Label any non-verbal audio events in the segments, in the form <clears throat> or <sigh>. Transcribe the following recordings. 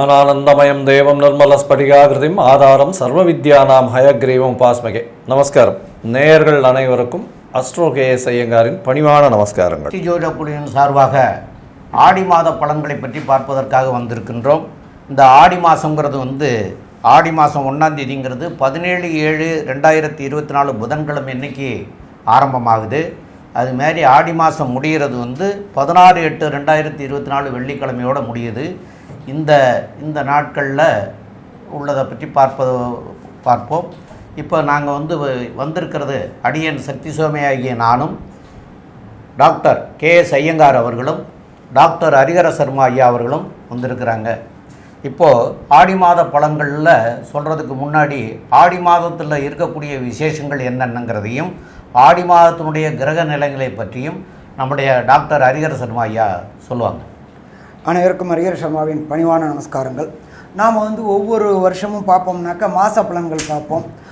ஞானானந்தமயம் தேவம் நிர்மலஸ்படிகாகிருதிம் ஆதாரம் சர்வ வித்யா நாம் ஹயக்ரீவம் உபாஸ்மகே. நமஸ்காரம். நேயர்கள் அனைவருக்கும் அஸ்ட்ரோ கேஎஸ் ஐயங்காரின் பணிவான நமஸ்காரங்கள். ஜோதிட சார்பாக ஆடி மாத பலன்களை பற்றி பார்ப்பதற்காக வந்திருக்கின்றோம். இந்த ஆடி மாதங்கிறது வந்து ஆடி மாதம் ஒன்றாம் தேதிங்கிறது பதினேழு ஏழு ரெண்டாயிரத்தி இருபத்தி நாலு புதன்கிழமை இன்னைக்கு ஆரம்பமாகுது. அது மாதிரி ஆடி மாதம் முடிகிறது வந்து பதினாறு எட்டு ரெண்டாயிரத்தி இருபத்தி நாலு வெள்ளிக்கிழமையோடு முடியுது. இந்த இந்த நாட்களில் உள்ளதை பற்றி பார்ப்பது பார்ப்போம். இப்போ நாங்கள் வந்து வ- வந்திருக்கிறது அடியன் சக்தி சுவாமி ஆகிய நானும் டாக்டர் கே எஸ் ஐயங்கார் அவர்களும் டாக்டர் ஹரிகர சர்மா ஐயா அவர்களும் வந்திருக்கிறாங்க. இப்போது ஆடி மாத பழங்களில் சொல்கிறதுக்கு முன்னாடி ஆடி மாதத்தில் இருக்கக்கூடிய விசேஷங்கள் என்னென்னங்கிறதையும் ஆடி மாதத்தினுடைய கிரக நிலைகளை பற்றியும் நம்முடைய டாக்டர் ஹரிகர சர்மா ஐயா சொல்லுவாங்க. அனைவருக்கும் அரியர் சர்மாவின் பணிவான நமஸ்காரங்கள். நாம் வந்து ஒவ்வொரு வருஷமும் பார்ப்போம்னாக்கா மாத பலன்கள் பார்ப்போம்.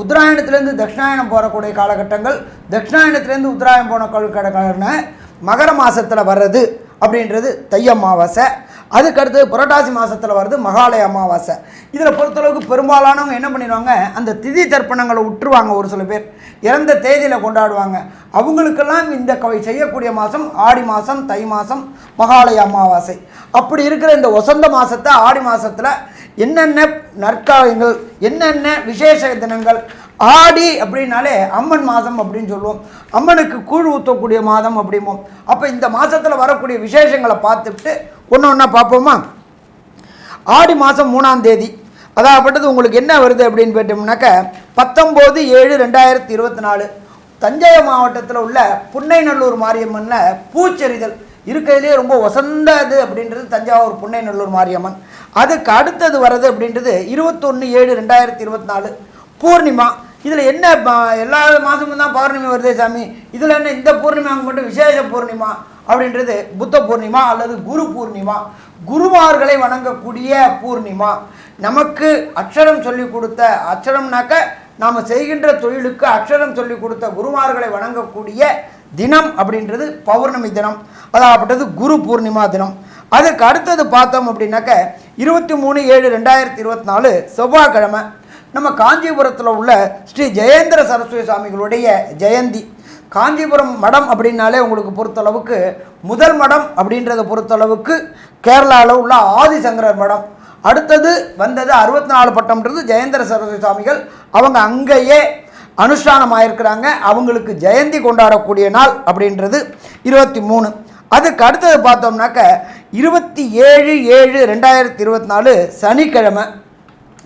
உத்தராயணத்துலேருந்து தட்சிணாயணம் போகக்கூடிய காலகட்டங்கள் தட்சிணாயணத்துலேருந்து உத்தராயணம் போன காலகட்டங்கள்னா மகர மாதத்தில் வர்றது அப்படின்றது தை அமாவாசை. அதுக்கடுத்து புரட்டாசி மாதத்தில் வருது மகாலய அமாவாசை. இதில் பொறுத்தளவுக்கு பெரும்பாலானவங்க என்ன பண்ணிடுவாங்க அந்த திதி தர்ப்பணங்களை விட்டுருவாங்க ஒரு சில பேர். இறந்த தேதியில் கொண்டாடுவாங்க. அவங்களுக்கெல்லாம் இந்த கவை செய்யக்கூடிய மாதம் ஆடி மாதம் தை மாதம் மகாலய அமாவாசை. அப்படி இருக்கிற இந்த வசந்த மாதத்தை ஆடி மாதத்தில் என்னென்ன நற்காலங்கள் என்னென்ன விசேஷ தினங்கள் ஆடி அப்படின்னாலே அம்மன் மாதம் அப்படின்னு சொல்லுவோம். அம்மனுக்கு கூழ் ஊற்றக்கூடிய மாதம் அப்படிம்போம். அப்போ இந்த மாதத்தில் வரக்கூடிய விசேஷங்களை பார்த்துட்டு ஒன்று ஒன்றா பார்ப்போமா? ஆடி மாதம் மூணாம் தேதி. அதாகப்பட்டது உங்களுக்கு என்ன வருது அப்படின்னு போயிட்டோம்னாக்க பத்தொம்போது ஏழு ரெண்டாயிரத்தி இருபத்தி நாலு. தஞ்சை மாவட்டத்தில் உள்ள புன்னைநல்லூர் மாரியம்மனில் பூச்செறிதல் இருக்கிறதுலே ரொம்ப வசந்த இது அப்படின்றது தஞ்சாவூர் புன்னைநல்லூர் மாரியம்மன். அதுக்கு அடுத்தது வர்றது அப்படின்றது இருபத்தொன்று ஏழு ரெண்டாயிரத்தி இருபத்தி நாலு பூர்ணிமா. இதில் என்ன எல்லா மாதமும் தான் பௌர்ணமி வருதே சாமி. இதில் என்ன இந்த பூர்ணிமாவுக்கு மட்டும் விசேஷ பூர்ணிமா அப்படின்றது புத்த பூர்ணிமா அல்லது குரு பூர்ணிமா. குருமார்களை வணங்கக்கூடிய பூர்ணிமா. நமக்கு அக்ஷரம் சொல்லி கொடுத்த அக்ஷரம்னாக்க நாம் செய்கின்ற தொழிலுக்கு அக்ஷரம் சொல்லி கொடுத்த குருமார்களை வணங்கக்கூடிய தினம் அப்படின்றது பௌர்ணமி தினம் அதாகப்பட்டது குரு பூர்ணிமா தினம். அதுக்கு அடுத்தது பார்த்தோம் அப்படின்னாக்க இருபத்தி மூணு ஏழு ரெண்டாயிரத்தி இருபத்தி நாலு செவ்வாய்க்கிழமை. நம்ம காஞ்சிபுரத்தில் உள்ள ஸ்ரீ ஜெயேந்திர சரஸ்வதி சுவாமிகளுடைய ஜெயந்தி. காஞ்சிபுரம் மடம் அப்படின்னாலே உங்களுக்கு பொறுத்தளவுக்கு முதல் மடம் அப்படின்றத பொறுத்தளவுக்கு கேரளாவில் உள்ள ஆதிசங்கரர் மடம். அடுத்தது வந்தது அறுபத்தி நாலு பட்டம்ன்றது ஜெயேந்திர சரஸ்வதி சுவாமிகள். அவங்க அங்கேயே அனுஷ்டானமாயிருக்கிறாங்க. அவங்களுக்கு ஜெயந்தி கொண்டாடக்கூடிய நாள் அப்படின்றது இருபத்தி மூணு. அதுக்கு அடுத்தது பார்த்தோம்னாக்க இருபத்தி ஏழு ஏழு ரெண்டாயிரத்தி இருபத்தி நாலு சனிக்கிழமை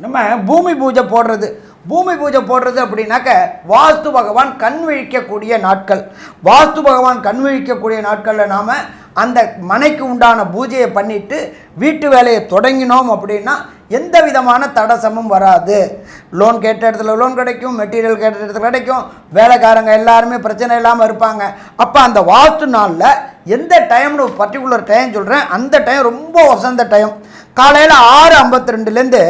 நம்ம பூமி பூஜை போடுறது. பூமி பூஜை போடுறது அப்படின்னாக்க வாஸ்து பகவான் கண் விழிக்கக்கூடிய நாட்கள். வாஸ்து பகவான் கண் விழிக்கக்கூடிய நாட்களில் நாம் அந்த மனைக்கு உண்டான பூஜையை பண்ணிவிட்டு வீட்டு வேலையை தொடங்கினோம் அப்படின்னா எந்த விதமான தடசமும் வராது. லோன் கேட்ட இடத்துல லோன் கிடைக்கும் மெட்டீரியல் கேட்ட இடத்துல கிடைக்கும். வேலைக்காரங்க எல்லாருமே பிரச்சனை இல்லாமல் இருப்பாங்க. அப்போ அந்த வாஸ்து நாளில் எந்த டைம்னு ஒரு பர்டிகுலர் டைம் சொல்கிறேன் அந்த டைம் ரொம்ப வசந்த டைம் காலையில் ஆறு ஐம்பத்தி ரெண்டுலேருந்து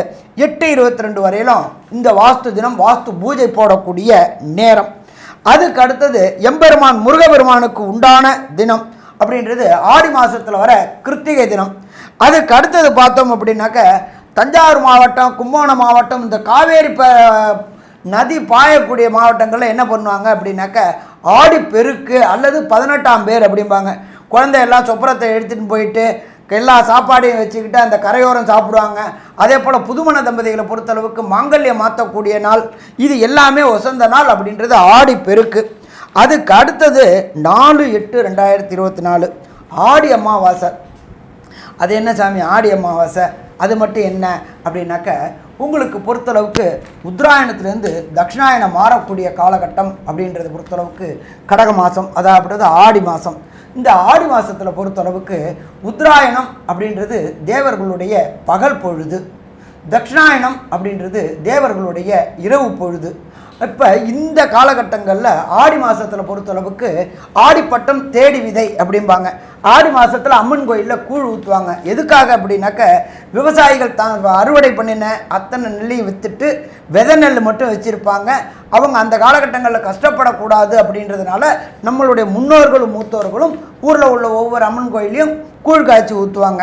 எட்டு இருபத்தி ரெண்டு வரையிலும் இந்த வாஸ்து தினம் வாஸ்து பூஜை போடக்கூடிய நேரம். அதுக்கு அடுத்தது எம்பெருமான் முருகபெருமானுக்கு உண்டான தினம். அப்படின்றது ஆடி மாதத்தில் வர கிருத்திகை தினம். அதுக்கு அடுத்தது பார்த்தோம் அப்படின்னாக்க தஞ்சாவூர் மாவட்டம் கும்பகோணம் மாவட்டம் இந்த காவேரி ப நதி பாயக்கூடிய மாவட்டங்களில் என்ன பண்ணுவாங்க அப்படின்னாக்க ஆடி பெருக்கு அல்லது பதினெட்டாம் பேர் அப்படிம்பாங்க. குழந்தை எல்லாம் சொப்பரத்தை எடுத்துகிட்டு போயிட்டு எல்லா சாப்பாடையும் வச்சுக்கிட்டு அந்த கரையோரம் சாப்பிடுவாங்க. அதே போல் புதுமண தம்பதிகளை பொறுத்தளவுக்கு மாங்கல்யம் மாற்றக்கூடிய நாள். இது எல்லாமே வசந்த நாள் அப்படின்றது ஆடி பெருக்கு. அதுக்கு அடுத்தது நாலு எட்டு ரெண்டாயிரத்தி இருபத்தி நாலு. ஆடி அமாவாசை. அது என்ன சாமி? ஆடி அமாவாசை. அது மட்டும் என்ன? அப்படின்னாக்க உங்களுக்கு பொறுத்தளவுக்கு உத்தராயணத்துலேருந்து தட்சிணாயணம் மாறக்கூடிய காலகட்டம் அப்படின்றத பொறுத்தளவுக்கு கடக மாதம் அதாவது ஆடி மாதம் இந்த ஆடி மாதத்தில் பொறுத்தளவுக்கு உத்தராயணம் அப்படின்றது தேவர்களுடைய பகல் பொழுது. தட்சிணாயணம் அப்படின்றது தேவர்களுடைய இரவு பொழுது. இப்போ இந்த காலகட்டங்களில் ஆடி மாதத்தில் பொறுத்தளவுக்கு ஆடிப்பட்டம் தேடி விதை அப்படிம்பாங்க. ஆடி மாதத்தில் அம்மன் கோயிலில் கூழ் ஊற்றுவாங்க எதுக்காக அப்படின்னாக்க விவசாயிகள் தான் அறுவடை பண்ணின அத்தனை நெல்லையும் விற்றுட்டு விதை நெல் மட்டும் வச்சுருப்பாங்க. அவங்க அந்த காலகட்டங்களில் கஷ்டப்படக்கூடாது அப்படின்றதுனால நம்மளுடைய முன்னோர்களும் மூத்தோர்களும் ஊரில் உள்ள ஒவ்வொரு அம்மன் கோயிலையும் கூழ் காய்ச்சி ஊற்றுவாங்க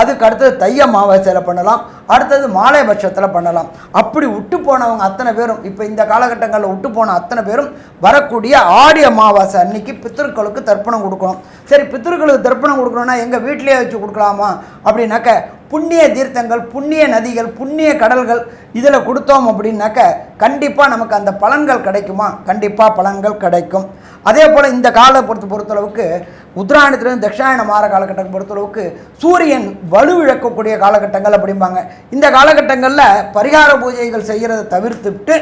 அதுக்கு அடுத்தது தைய அமாவாசையில் பண்ணலாம். அடுத்தது மாலை பட்சத்தில் பண்ணலாம். அப்படி விட்டு போனவங்க அத்தனை பேரும் இப்போ இந்த காலகட்டங்களில் விட்டு போன அத்தனை பேரும் வரக்கூடிய ஆடி அமாவாசை அன்னைக்கு பித்திருக்களுக்கு தர்ப்பணம் கொடுக்கணும். சரி பித்திருக்களுக்கு தர்ப்பணம் கொடுக்கணும்னா எங்கள் வீட்டிலேயே வச்சு கொடுக்கலாமா? அப்படின்னாக்க புண்ணிய தீர்த்தங்கள் புண்ணிய நதிகள் புண்ணிய கடல்கள் இதில் கொடுத்தோம் அப்படின்னாக்க கண்டிப்பாக நமக்கு அந்த பலன்கள் கிடைக்குமா? கண்டிப்பாக பலன்கள் கிடைக்கும். அதே போல் இந்த கால பொறுத்த பொறுத்தளவுக்கு உத்தராயணத்துலேருந்து தட்சிணாயணம் மாற காலகட்டம் பொறுத்தளவுக்கு சூரியன் வலுவிழக்கக்கூடிய காலகட்டங்கள் அப்படிம்பாங்க. இந்த காலகட்டங்களில் பரிகார பூஜைகள் செய்கிறத தவிர்த்துவிட்டு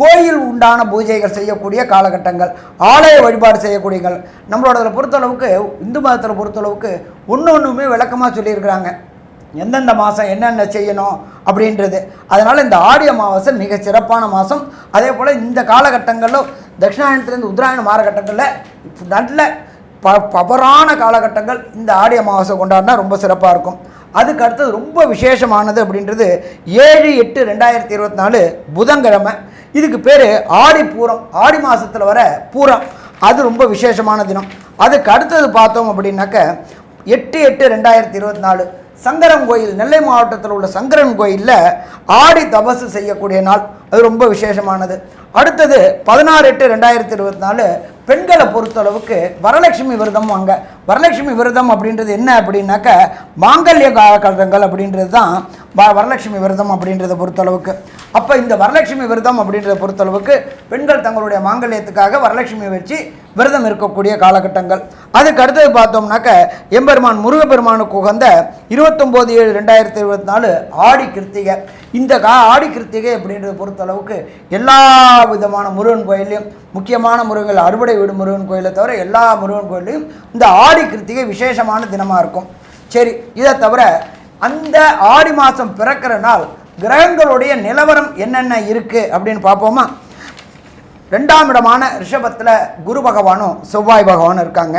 கோயில் உண்டான பூஜைகள் செய்யக்கூடிய காலகட்டங்கள் ஆலய வழிபாடு செய்யக்கூடியங்கள். நம்மளோட பொறுத்தளவுக்கு இந்து மதத்தில் பொறுத்தளவுக்கு ஒன்று ஒன்றுமே விளக்கமாக சொல்லியிருக்கிறாங்க. எந்தெந்த மாதம் என்னென்ன செய்யணும் அப்படின்றது. அதனால் இந்த ஆடி அமாவாசை மிக சிறப்பான மாதம் அதே போல் இந்த காலகட்டங்களில் தட்சிணாயனத்துலேருந்து உத்தராயண மாறகட்டங்களில் நல்ல ப பவரான காலகட்டங்கள் இந்த ஆடி அமாவாசை கொண்டாடினா ரொம்ப சிறப்பாக இருக்கும். அதுக்கு அடுத்தது ரொம்ப விசேஷமானது அப்படின்றது ஏழு எட்டு ரெண்டாயிரத்தி இருபத்தி நாலு புதன்கிழமை. இதுக்கு பேர் ஆடி பூரம் ஆடி மாதத்தில் வர பூரம். அது ரொம்ப விசேஷமான தினம். அதுக்கு அடுத்தது பார்த்தோம் அப்படின்னாக்க எட்டு எட்டு ரெண்டாயிரத்தி இருபத்தி நாலு சங்கரன் கோயில் நெல்லை மாவட்டத்தில் உள்ள சங்கரன் கோயிலில் ஆடி தபசு செய்யக்கூடிய நாள். அது ரொம்ப விசேஷமானது. அடுத்தது பதினாறு எட்டு ரெண்டாயிரத்தி இருபத்தி நாலு பெண்களை பொறுத்தளவுக்கு வரலட்சுமி விரதம் அங்கே. வரலட்சுமி விரதம் அப்படின்றது என்ன அப்படின்னாக்க மாங்கல்ய காலகட்டங்கள் அப்படின்றது தான் வரலட்சுமி விரதம் அப்படின்றத பொறுத்தளவுக்கு. அப்போ இந்த வரலட்சுமி விரதம் அப்படின்றத பொறுத்தளவுக்கு பெண்கள் தங்களுடைய மாங்கல்யத்துக்காக வரலட்சுமி வச்சு விரதம் இருக்கக்கூடிய காலகட்டங்கள். அதுக்கு அடுத்தது பார்த்தோம்னாக்க எம்பெருமான் முருகப்பெருமானுக்கு உகந்த இருபத்தொம்போது ஏழு ரெண்டாயிரத்தி இருபத்தி நாலு ஆடி கிருத்திகை. இந்த கா ஆடி கிருத்திகை அப்படின்றத பொறுத்தளவுக்கு எல்லா விதமான முருகன் கோயிலையும் முக்கியமான முருகன் அறுவடை வீடு முருகன் கோயிலை தவிர எல்லா முருகன் கோயிலையும் இந்த ஆடி கிருத்திகை விசேஷமான தினமாக இருக்கும். சரி இதை தவிர அந்த ஆடி மாதம் பிறக்கிற நாள் கிரகங்களுடைய நிலவரம் என்னென்ன இருக்குது அப்படின்னு பார்ப்போமா? ரெண்டாம் இடமான ரிஷபத்தில் குரு பகவானும் செவ்வாய் பகவானும் இருக்காங்க.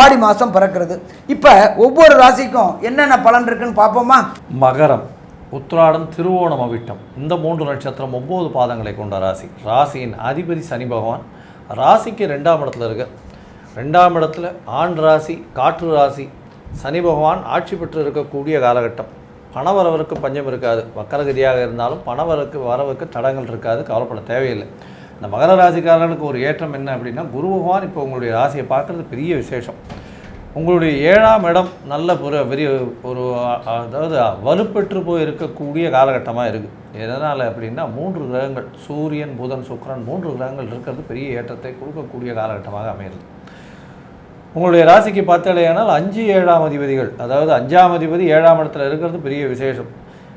ஆடி மாதம் பிறக்கிறது. இப்போ ஒவ்வொரு ராசிக்கும் என்னென்ன பலன் இருக்குன்னு பார்ப்போமா? மகரம் உத்ராடம் திருவோணம் அவிட்டம். இந்த மூன்று நட்சத்திரம் ஒம்பது பாதங்களை கொண்ட ராசி. ராசியின் அதிபதி சனி பகவான். ராசிக்கு ரெண்டாம் இடத்துல இருக்கு. ரெண்டாம் இடத்துல ஆண் ராசி காற்று ராசி. சனி பகவான் ஆட்சி பெற்று இருக்கக்கூடிய காலகட்டம். பணவரவருக்கு பஞ்சம் இருக்காது. வக்கரகதியாக இருந்தாலும் பணவரவுக்கு வரவுக்கு தடங்கள் இருக்காது. கவலைப்பட தேவையில்லை. இந்த மகர ராசிக்காரனுக்கு ஒரு ஏற்றம் என்ன அப்படின்னா குரு பகவான் இப்போ உங்களுடைய ராசியை பார்க்குறது பெரிய விசேஷம். உங்களுடைய ஏழாம் இடம் நல்ல ஒரு பெரிய ஒரு அதாவது வலுப்பெற்று போய் இருக்கக்கூடிய காலகட்டமாக இருக்குது எதனால் அப்படின்னா மூன்று கிரகங்கள் சூரியன் புதன் சுக்கிரன் மூன்று கிரகங்கள் இருக்கிறது பெரிய ஏற்றத்தை கொடுக்கக்கூடிய காலகட்டமாக அமைகிறது. உங்களுடைய ராசிக்கு பார்த்தாலேயானால் அஞ்சு ஏழாம் அதிபதிகள் அதாவது அஞ்சாம் அதிபதி ஏழாம் இடத்துல இருக்கிறது பெரிய விசேஷம்.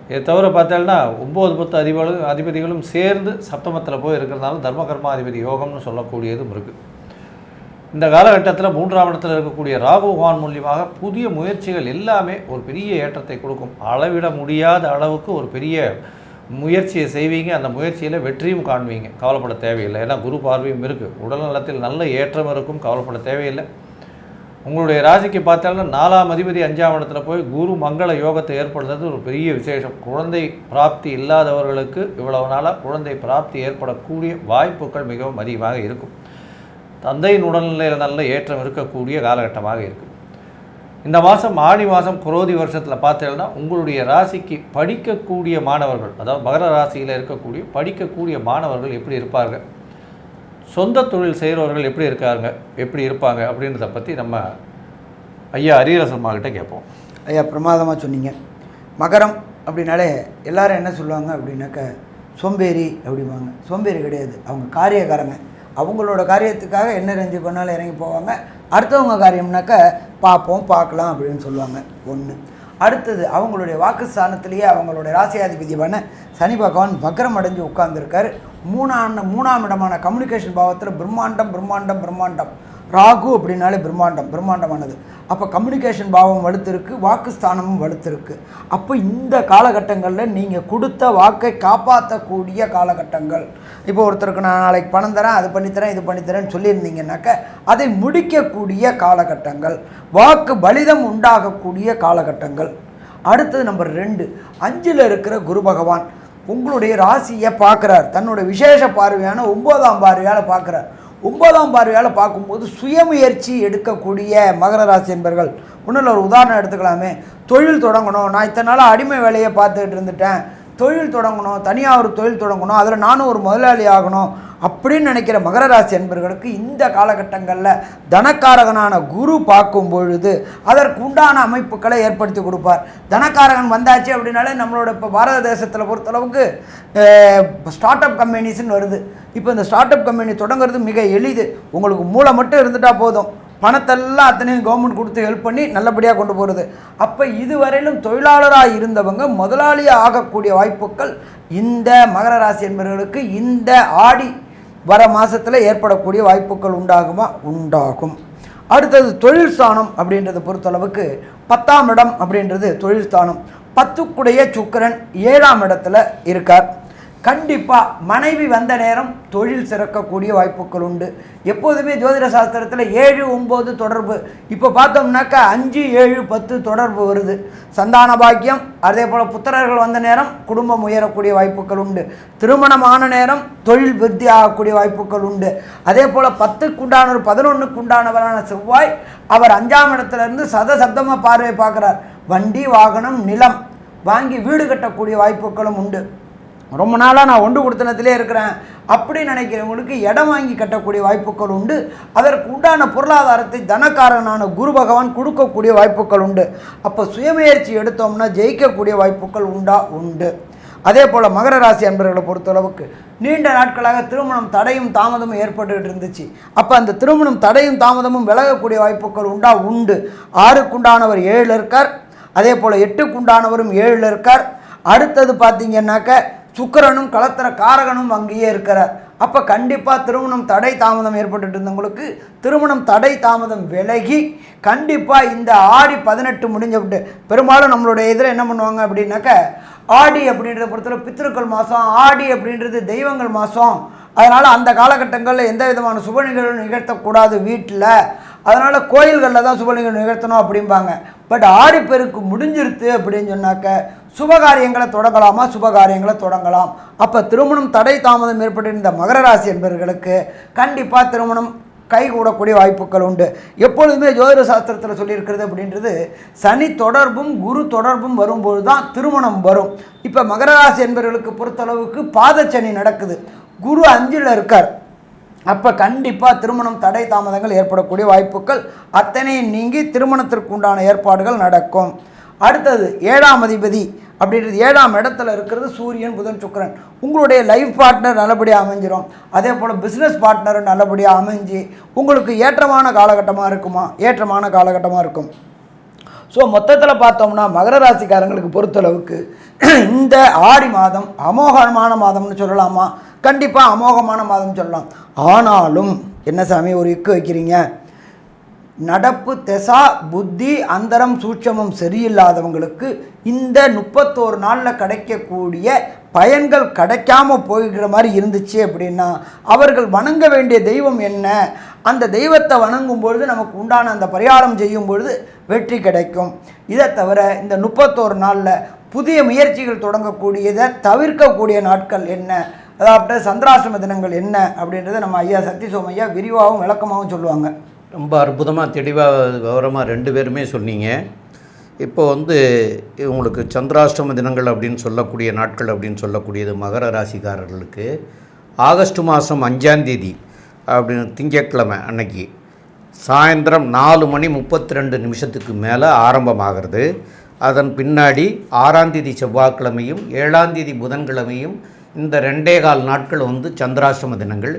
இதை தவிர பார்த்தேன்னா ஒம்பது பத்து அதிபர்களும் அதிபதிகளும் சேர்ந்து சப்தமத்தில் போய் இருக்கிறதுனால தர்மகர்மா அதிபதி யோகம்னு சொல்லக்கூடியதும் இருக்குது இந்த காலகட்டத்தில் மூன்றாம் இடத்தில் இருக்கக்கூடிய ராகு பகவான் மூலியமாக புதிய முயற்சிகள் எல்லாமே ஒரு பெரிய ஏற்றத்தை கொடுக்கும். அளவிட முடியாத அளவுக்கு ஒரு பெரிய முயற்சியை செய்வீங்க. அந்த முயற்சியில் வெற்றியும் காண்பீங்க. கவலைப்பட தேவையில்லை. ஏன்னா குரு பார்வையும் இருக்குது உடல் நலத்தில் நல்ல ஏற்றம் இருக்கும். கவலைப்பட தேவையில்லை. உங்களுடைய ராசிக்கு பார்த்தாலும் நாலாம் அதிபதி அஞ்சாம் இடத்துல போய் குரு மங்கள யோகத்தை ஏற்படுத்துறது ஒரு பெரிய விசேஷம். குழந்தை பிராப்தி இல்லாதவர்களுக்கு இவ்வளவு நாளாக குழந்தை பிராப்தி ஏற்படக்கூடிய வாய்ப்புகள் மிகவும் அதிகமாக இருக்கும். தந்தையின் உடல்நிலையில் நல்ல ஏற்றம் இருக்கக்கூடிய காலகட்டமாக இருக்குது இந்த மாதம் ஆடி மாதம் குரோதி வருஷத்தில் பார்த்தீங்கன்னா உங்களுடைய ராசிக்கு படிக்கக்கூடிய மாணவர்கள் அதாவது மகர ராசியில் இருக்கக்கூடிய படிக்கக்கூடிய மாணவர்கள் எப்படி இருப்பார்கள்? சொந்த தொழில் செய்கிறவர்கள் எப்படி இருக்காங்க எப்படி இருப்பாங்க? அப்படின்றத பற்றி நம்ம ஐயா அரியரசம்மாக்கிட்ட கேட்போம். ஐயா பிரமாதமாக சொன்னீங்க. மகரம் அப்படின்னாலே எல்லாரும் என்ன சொல்லுவாங்க அப்படின்னாக்க சோம்பேறி அப்படிம்பாங்க. சோம்பேறி கிடையாது. அவங்க காரியக்காரங்க. அவங்களோட காரியத்துக்காக என்ன ரெஞ்சு பண்ணாலும் இறங்கி போவாங்க. அடுத்தவங்க காரியம்னாக்க பார்ப்போம் பார்க்கலாம் அப்படின்னு சொல்லுவாங்க. ஒன்று அடுத்தது அவங்களுடைய வாக்குஸ்தானத்திலேயே அவங்களுடைய ராசியாதிபதியான சனி பகவான் வக்ரம் அடைஞ்சு உட்கார்ந்துருக்கார். மூணாம் மூணாம் இடமான கம்யூனிகேஷன் பாவத்தில் பிரம்மாண்டம் பிரம்மாண்டம் பிரம்மாண்டம். ராகு அப்படின்னாலே பிரம்மாண்டம் பிரம்மாண்டமானது. அப்போ கம்யூனிகேஷன் பாவம் வலுத்திருக்கு வாக்குஸ்தானமும் வலுத்திருக்கு. அப்போ இந்த காலகட்டங்களில் நீங்கள் கொடுத்த வாக்கை காப்பாற்றக்கூடிய காலகட்டங்கள். இப்போ ஒருத்தருக்கு நான் நாளைக்கு பணம் தரேன் அது பண்ணித்தரேன் இது பண்ணித்தரேன்னு சொல்லியிருந்தீங்கன்னாக்க அதை முடிக்கக்கூடிய காலகட்டங்கள். வாக்கு பலிதம் உண்டாகக்கூடிய காலகட்டங்கள். அடுத்தது நம்பர் ரெண்டு. அஞ்சில் இருக்கிற குரு பகவான். உங்களுடைய ராசியை பார்க்குறார். தன்னோட விசேஷ பார்வையான ஒன்பதாம் பார்வையால் பார்க்குறார். ஒன்பதாம் பார்வையால் பார்க்கும்போது சுயமுயற்சி எடுக்கக்கூடிய மகர ராசி என்பர்கள். ஒன்றும் ஒரு உதாரணம் எடுத்துக்கலாமே. தொழில் தொடங்கணும். நான் இத்தனை நாளாக அடிமை வேலையை பார்த்துக்கிட்டு இருந்துட்டேன். தொழில் தொடங்கணும் தனியாக ஒரு தொழில் தொடங்கணும் அதில் நானும் ஒரு முதலாளி ஆகணும் அப்படின்னு நினைக்கிற மகர ராசி என்பர்களுக்கு இந்த காலகட்டங்களில் தனக்காரகனான குரு பார்க்கும் பொழுது அதற்கு உண்டான அமைப்புகளை ஏற்படுத்தி கொடுப்பார். தனக்காரகன் வந்தாச்சு அப்படின்னாலே நம்மளோட இப்போ பாரத தேசத்தில் பொறுத்தளவுக்கு ஸ்டார்ட் அப் கம்பெனிஸ்ன்னு வருது. இப்போ இந்த ஸ்டார்ட் அப் கம்பெனி தொடங்குறது மிக எளிது. உங்களுக்கு மூளை மட்டும் இருந்துட்டால் போதும். பணத்தெல்லாம் அத்தனையும் கவர்மெண்ட் கொடுத்து ஹெல்ப் பண்ணி நல்லபடியாக கொண்டு போகிறது அப்போ இதுவரையிலும் தொழிலாளராக இருந்தவங்க முதலாளியாக ஆகக்கூடிய வாய்ப்புகள் இந்த மகர ராசி என்பவர்களுக்கு இந்த ஆடி வர மாதத்தில் ஏற்படக்கூடிய வாய்ப்புகள் உண்டாகுமா? உண்டாகும். அடுத்தது தொழில் ஸ்தானம் அப்படின்றத பொறுத்தளவுக்கு பத்தாம் இடம் அப்படின்றது தொழில் ஸ்தானம். பத்துக்குடைய சுக்கரன் ஏழாம் இடத்துல இருக்கார். கண்டிப்பாக மனைவி வந்த நேரம் தொழில் சிறக்கக்கூடிய வாய்ப்புகள் உண்டு. எப்போதுமே ஜோதிட சாஸ்திரத்தில் ஏழு ஒம்பது தொடர்பு. இப்போ பார்த்தோம்னாக்கா அஞ்சு ஏழு பத்து தொடர்பு வருது. சந்தான பாக்கியம் அதே போல் புத்திரர்கள் வந்த நேரம் குடும்பம் உயரக்கூடிய வாய்ப்புகள் உண்டு. திருமணமான நேரம் தொழில் விருத்தி ஆகக்கூடிய வாய்ப்புகள் உண்டு. அதே போல் பத்துக்குண்டானவர் பதினொன்றுக்குண்டானவரான செவ்வாய் அவர் அஞ்சாம் இடத்துலேருந்து சத சப்தமாக பார்வை பார்க்குறார். வண்டி வாகனம் நிலம் வாங்கி வீடு கட்டக்கூடிய வாய்ப்புகளும் உண்டு. ரொம்ப நாளாக நான் ஒன்று கொடுத்தனத்திலே இருக்கிறேன். அப்படி நினைக்கிறவங்களுக்கு இடம் வாங்கி கட்டக்கூடிய வாய்ப்புகள் உண்டு. அதற்கு உண்டான பொருளாதாரத்தை தனக்காரனான குரு பகவான் கொடுக்கக்கூடிய வாய்ப்புகள் உண்டு. அப்போ சுயமுயற்சி எடுத்தோம்னா ஜெயிக்கக்கூடிய வாய்ப்புகள் உண்டா? உண்டு. அதே போல் மகர ராசி அன்பர்களை பொறுத்தளவுக்கு நீண்ட நாட்களாக திருமணம் தடையும் தாமதமும் ஏற்பட்டுக்கிட்டு இருந்துச்சு. அப்போ அந்த திருமணம் தடையும் தாமதமும் விலகக்கூடிய வாய்ப்புகள் உண்டா? உண்டு. ஆறுக்குண்டானவர் ஏழில் இருக்கார். அதே போல் எட்டுக்குண்டானவரும் ஏழில் இருக்கார். அடுத்தது பார்த்தீங்கன்னாக்க சுக்கரனும் கலத்திர காரகனும் அங்கேயே இருக்கிறார். அப்போ கண்டிப்பாக திருமணம் தடை தாமதம் ஏற்பட்டுட்டு இருந்தவங்களுக்கு திருமணம் தடை தாமதம் விலகி கண்டிப்பாக இந்த ஆடி பதினெட்டு முடிஞ்ச விட்டு பெரும்பாலும் நம்மளுடைய இதில் என்ன பண்ணுவாங்க அப்படின்னாக்க ஆடி அப்படின்றத பொறுத்தவரை பித்திருக்கள் மாதம் ஆடி அப்படின்றது தெய்வங்கள் மாதம் அதனால் அந்த காலகட்டங்களில் எந்த விதமான சுப நிகழ்வு நிகழ்த்தக்கூடாது வீட்டில் அதனால் கோயில்களில் தான் சுப நிகழ்வு நிகழ்த்தணும் அப்படிம்பாங்க. பட் ஆடிப்பெருக்கு முடிஞ்சிருத்து அப்படின்னு சொன்னாக்க சுபகாரியங்களை தொடங்கலாமா? சுபகாரியங்களை தொடங்கலாம். அப்போ திருமணம் தடை தாமதம் ஏற்பட்டிருந்த மகர ராசி என்பவர்களுக்கு கண்டிப்பாக திருமணம் கைகூடக்கூடிய வாய்ப்புகள் உண்டு. எப்பொழுதுமே ஜோதிட சாஸ்திரத்தில் சொல்லியிருக்கிறது அப்படின்றது சனி தொடர்பும் குரு தொடர்பும் வரும்போது தான் திருமணம் வரும். இப்போ மகர ராசி என்பவர்களுக்கு பொறுத்தளவுக்கு பாதச்சனி நடக்குது. குரு அஞ்சில் இருக்கார். அப்போ கண்டிப்பாக திருமணம் தடை தாமதங்கள் ஏற்படக்கூடிய வாய்ப்புகள் அத்தனையும் நீங்கி திருமணத்திற்கு உண்டான ஏற்பாடுகள் நடக்கும். அடுத்தது ஏழாம் அதிபதி அப்படின்றது ஏழாம் இடத்துல இருக்கிறது சூரியன் புதன் சுக்கரன். உங்களுடைய லைஃப் பார்ட்னர் நல்லபடியாக அமைஞ்சிரும். அதே போல் பிஸ்னஸ் பார்ட்னர் நல்லபடியாக அமைஞ்சு உங்களுக்கு ஏற்றமான காலகட்டமாக இருக்குமா? ஏற்றமான காலகட்டமாக இருக்கும். ஸோ மொத்தத்தில் பார்த்தோம்னா மகர ராசிக்காரங்களுக்கு பொறுத்தளவுக்கு <clears throat> இந்த ஆடி மாதம் அமோகமான மாதம்னு சொல்லலாமா? கண்டிப்பாக அமோகமான மாதம்னு சொல்லலாம். ஆனாலும் என்ன சாமி ஒரு இக்கு வைக்கிறீங்க? நடப்பு தெசா புத்தி அந்தரம் சூட்சமம் சரியில்லாதவங்களுக்கு இந்த முப்பத்தோரு நாளில் கிடைக்கக்கூடிய பயன்கள் கிடைக்காம போய்கிற மாதிரி இருந்துச்சு அப்படின்னா அவர்கள் வணங்க வேண்டிய தெய்வம் என்ன? அந்த தெய்வத்தை வணங்கும் பொழுது நமக்கு உண்டான அந்த பரிகாரம் செய்யும் பொழுது வெற்றி கிடைக்கும். இதை தவிர இந்த முப்பத்தோரு நாளில் புதிய முயற்சிகள் தொடங்கக்கூடியதை தவிர்க்கக்கூடிய நாட்கள் என்ன? அதாவது சந்திராசிரம தினங்கள் என்ன? அப்படின்றத நம்ம ஐயா சக்தி சோமையா விரிவாகவும் விளக்கமாகவும் சொல்லுவாங்க. ரொம்ப அற்புதமாக தெளிவாக விவரமாக ரெண்டு பேருமே சொன்னீங்க. இப்போ வந்து உங்களுக்கு சந்திராஷ்டம தினங்கள் அப்படின்னு சொல்லக்கூடிய நாட்கள் அப்படின்னு சொல்லக்கூடியது மகர ராசிக்காரர்களுக்கு ஆகஸ்ட் மாதம் அஞ்சாந்தேதி அப்படின்னு திங்கட்கிழமை அன்னைக்கு சாயந்தரம் நாலு மணி முப்பத்தி ரெண்டு நிமிஷத்துக்கு மேலே ஆரம்பமாகிறது. அதன் பின்னாடி ஆறாந்தேதி செவ்வாய்க்கிழமையும் ஏழாந்தேதி புதன்கிழமையும் இந்த ரெண்டே கால் நாட்கள் வந்து சந்திராஷ்டம தினங்கள்.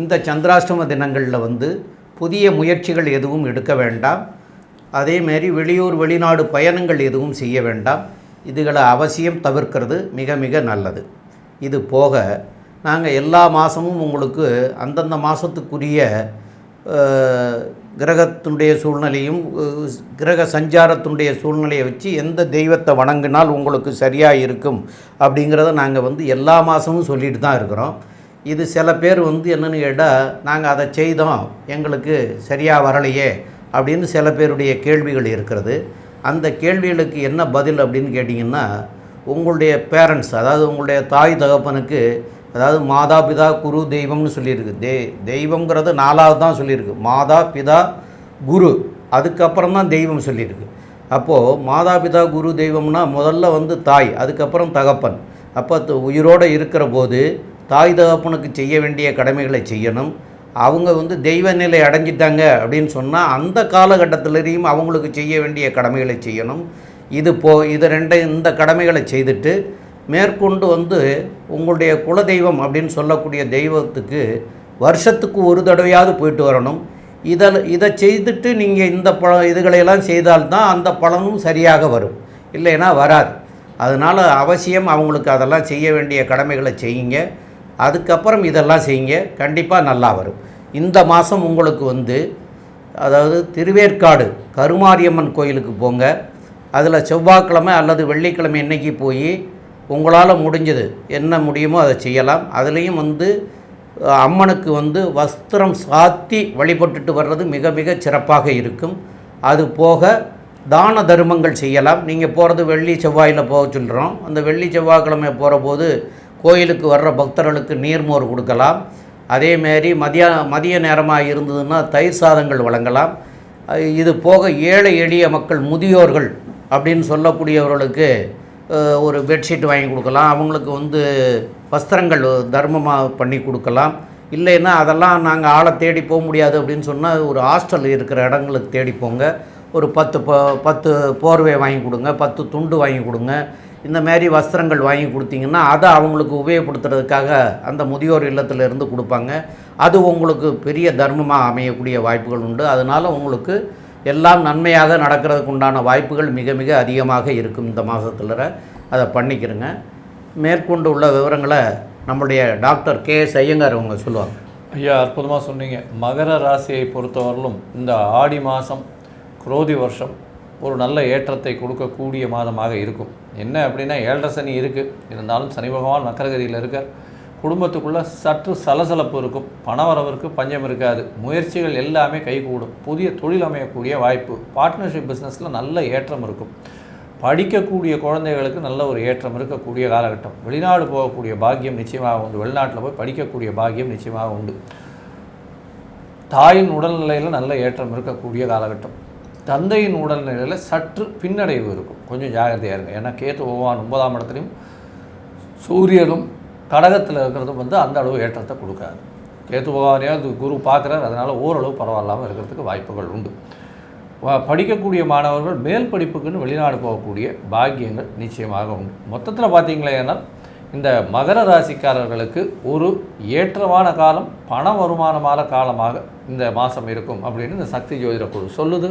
இந்த சந்திராஷ்டம தினங்களில் வந்து புதிய முயற்சிகள் எதுவும் எடுக்க வேண்டாம். அதேமாரி வெளியூர் வெளிநாடு பயணங்கள் எதுவும் செய்ய வேண்டாம். இதுகளை அவசியம் தவிர்க்கிறது மிக மிக நல்லது. இது போக நாங்கள் எல்லா மாதமும் உங்களுக்கு அந்தந்த மாதத்துக்குரிய கிரகத்தினுடைய சூழ்நிலையும் கிரக சஞ்சாரத்தினுடைய சூழ்நிலையை வச்சு எந்த தெய்வத்தை வணங்கினால் உங்களுக்கு சரியாக இருக்கும் அப்படிங்கிறத நாங்கள் வந்து எல்லா மாதமும் சொல்லிட்டு தான் இருக்கிறோம். இது சில பேர் வந்து என்னென்னு கேட்டால் நாங்கள் அதை செய்தோம் எங்களுக்கு சரியாக வரலையே அப்படின்னு சில பேருடைய கேள்விகள் இருக்கிறது. அந்த கேள்விகளுக்கு என்ன பதில் அப்படின்னு கேட்டிங்கன்னா உங்களுடைய பேரண்ட்ஸ் அதாவது உங்களுடைய தாய் தகப்பனுக்கு அதாவது மாதா பிதா குரு தெய்வம்னு சொல்லியிருக்கு. தெ தெய்வங்கிறது நாலாவது தான் சொல்லியிருக்கு. மாதா பிதா குரு. அதுக்கப்புறம் தான் தெய்வம் சொல்லியிருக்கு. அப்போது மாதா பிதா குரு தெய்வம்னா முதல்ல வந்து தாய் அதுக்கப்புறம் தகப்பன். அப்போ த- உயிரோடு இருக்கிற போது தாய் தகப்பனுக்கு செய்ய வேண்டிய கடமைகளை செய்யணும். அவங்க வந்து தெய்வ நிலை அடைஞ்சிட்டாங்க அப்படின்னு சொன்னால் அந்த காலகட்டத்திலேயும் அவங்களுக்கு செய்ய வேண்டிய கடமைகளை செய்யணும். இது போ இது ரெண்டு இந்த கடமைகளை செய்துட்டு மேற்கொண்டு வந்து உங்களுடைய குலதெய்வம் அப்படின்னு சொல்லக்கூடிய தெய்வத்துக்கு வருஷத்துக்கு ஒரு தடவையாவது போயிட்டு வரணும். இதில் இதை செய்துட்டு நீங்கள் இந்த ப இதுகளையெல்லாம் செய்தால்தான் அந்த பலனும் சரியாக வரும். இல்லைன்னா வராது. அதனால் அவசியம் அவங்களுக்கு அதெல்லாம் செய்ய வேண்டிய கடமைகளை செய்யுங்க. அதுக்கப்புறம் இதெல்லாம் செய்யுங்க. கண்டிப்பாக நல்லா வரும். இந்த மாதம் உங்களுக்கு வந்து அதாவது திருவேற்காடு கருமாரியம்மன் கோயிலுக்கு போங்க. அதில் செவ்வாய்க்கிழமை அல்லது வெள்ளிக்கிழமை இன்னைக்கு போய் உங்களால் முடிஞ்சது என்ன முடியுமோ அதை செய்யலாம். அதுலேயும் வந்து அம்மனுக்கு வந்து வஸ்திரம் சாத்தி வழிபட்டுட்டு வர்றது மிக மிக சிறப்பாக இருக்கும். அது போக தான தர்மங்கள் செய்யலாம். நீங்கள் போகிறது வெள்ளி செவ்வாயில் போக சொல்கிறோம் அந்த வெள்ளி செவ்வாய்க்கிழமை போகிற போது கோயிலுக்கு வர்ற பக்தர்களுக்கு நீர்மோர் கொடுக்கலாம். அதேமாரி மதிய மதிய நேரமாக இருந்ததுன்னா தயிர் சாதங்கள் வழங்கலாம். இது போக ஏழை எளிய மக்கள் முதியோர்கள் அப்படின்னு சொல்லக்கூடியவர்களுக்கு ஒரு பெட்ஷீட் வாங்கி கொடுக்கலாம். அவங்களுக்கு வந்து வஸ்திரங்கள் தர்மமாக பண்ணி கொடுக்கலாம். இல்லைன்னா அதெல்லாம் நாங்கள் ஆளை தேடி போக முடியாது அப்படின்னு சொன்னால் ஒரு ஹாஸ்டல் இருக்கிற இடங்களுக்கு தேடி போங்க. ஒரு பத்து ப பத்து போர்வை வாங்கி கொடுங்க பத்து துண்டு வாங்கி கொடுங்க. இந்த மாதிரி வஸ்திரங்கள் வாங்கி கொடுத்தீங்கன்னா அதை அவங்களுக்கு உபயோகப்படுத்துறதுக்காக அந்த முதியோர் இல்லத்தில் இருந்து கொடுப்பாங்க. அது உங்களுக்கு பெரிய தர்மமாக அமையக்கூடிய வாய்ப்புகள் உண்டு. அதனால் உங்களுக்கு எல்லாம் நன்மையாக நடக்கிறதுக்கு உண்டான வாய்ப்புகள் மிக மிக அதிகமாக இருக்கும் இந்த மாதத்துல அதை பண்ணிக்கிறங்க. மேற்கொண்டு உள்ள விவரங்களை நம்முடைய டாக்டர் கே எஸ் ஐயங்கார் அவங்க சொல்லுவாங்க. ஐயா அற்புதமாக சொன்னீங்க. மகர ராசியை பொறுத்தவரையிலும் இந்த ஆடி மாதம் குரோதி வருஷம் ஒரு நல்ல ஏற்றத்தை கொடுக்கக்கூடிய மாதமாக இருக்கும். என்ன அப்படின்னா ஏழரை சனி இருக்குது இருந்தாலும் சனி பகவான் மக்கரகதியில் இருக்கார். குடும்பத்துக்குள்ளே சற்று சலசலப்பு இருக்கும். பணவரவிற்கு பஞ்சம் இருக்காது. முயற்சிகள் எல்லாமே கைகூடும். புதிய தொழில் அமையக்கூடிய வாய்ப்பு. பார்ட்னர்ஷிப் பிஸ்னஸில் நல்ல ஏற்றம் இருக்கும். படிக்கக்கூடிய குழந்தைகளுக்கு நல்ல ஒரு ஏற்றம் இருக்கக்கூடிய காலகட்டம். வெளிநாடு போகக்கூடிய பாக்கியம் நிச்சயமாக உண்டு. வெளிநாட்டில் போய் படிக்கக்கூடிய பாக்கியம் நிச்சயமாக உண்டு. தாயின் உடல்நிலையில் நல்ல ஏற்றம் இருக்கக்கூடிய காலகட்டம். தந்தையின் உடல்நிலையில் சற்று பின்னடைவு இருக்கும். கொஞ்சம் ஜாகிரதையாக இருங்க. ஏன்னா கேத்து பகவான் ஒன்பதாம் இடத்துலையும் சூரியனும் கடகத்தில் இருக்கிறதும் வந்து அந்த அளவு ஏற்றத்தை கொடுக்காது. கேத்து பகவானையாவது குரு பார்க்குறாரு. அதனால் ஓரளவு பரவாயில்லாமல் இருக்கிறதுக்கு வாய்ப்புகள் உண்டு. படிக்கக்கூடிய மாணவர்கள் மேல் படிப்புக்குன்னு வெளிநாடு போகக்கூடிய பாக்கியங்கள் நிச்சயமாக உண்டு. மொத்தத்தில் பார்த்தீங்களேன்னா இந்த மகர ராசிக்காரர்களுக்கு ஒரு ஏற்றமான காலம் பண வருமானமான காலமாக இந்த மாதம் இருக்கும் அப்படின்னு இந்த சக்தி ஜோதிட குழு சொல்லுது.